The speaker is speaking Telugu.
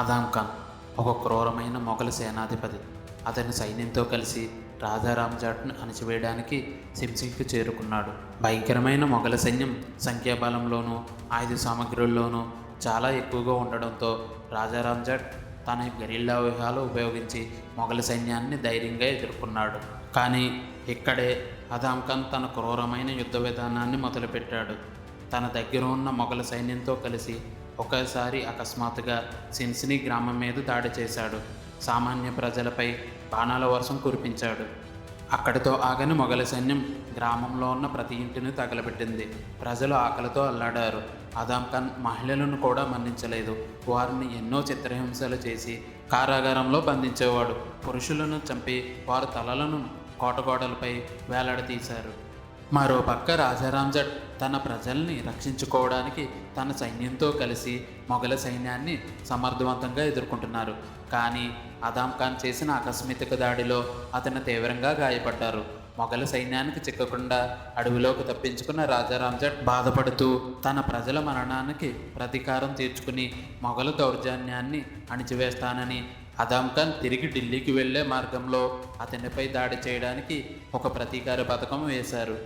అదాం ఖాన్ ఒక క్రూరమైన మొఘల్ సేనాధిపతి. అతని సైన్యంతో కలిసి రాజారాం జాట్ను అణచివేయడానికి సింసింగ్కు చేరుకున్నాడు. భయంకరమైన మొఘల సైన్యం సంఖ్యాబలంలోనూ ఆయుధ సామగ్రుల్లోనూ చాలా ఎక్కువగా ఉండడంతో రాజారాం జాట్ తన గెరిల్లా వ్యూహాలు ఉపయోగించి మొఘల సైన్యాన్ని ధైర్యంగా ఎదుర్కొన్నాడు. కానీ ఇక్కడే అదాం ఖాన్ తన క్రూరమైన యుద్ధ విధానాన్ని మొదలుపెట్టాడు. తన దగ్గర ఉన్న మొఘల సైన్యంతో కలిసి ఒకసారి అకస్మాత్తుగా సిన్సిని గ్రామం మీద దాడి చేశాడు. సామాన్య ప్రజలపై బాణాల వర్షం కురిపించాడు. అక్కడితో ఆగని మొఘల సైన్యం గ్రామంలో ఉన్న ప్రతి ఇంటిని తగలబెట్టింది. ప్రజలు ఆకలితో అల్లాడారు. అదాం ఖాన్ మహిళలను కూడా మన్నించలేదు. వారిని ఎన్నో చిత్రహింసలు చేసి కారాగారంలో బంధించేవాడు. పురుషులను చంపి వారి తలలను కోటగోడలపై వేలాడదీశారు. మరోపక్క రాజారాం తన ప్రజల్ని రక్షించుకోవడానికి తన సైన్యంతో కలిసి మొఘల సైన్యాన్ని సమర్థవంతంగా ఎదుర్కొంటున్నారు. కానీ అదాం ఖాన్ చేసిన ఆకస్మిక దాడిలో అతను తీవ్రంగా గాయపడ్డారు. మొఘల సైన్యానికి చిక్కకుండా అడవిలోకి తప్పించుకున్న రాజారాం జట్ బాధపడుతూ తన ప్రజల మరణానికి ప్రతీకారం తీర్చుకుని మొఘల దౌర్జన్యాన్ని అణిచివేస్తానని అదాంఖాన్ తిరిగి ఢిల్లీకి వెళ్ళే మార్గంలో అతనిపై దాడి చేయడానికి ఒక ప్రతీకార పథకం వేశారు.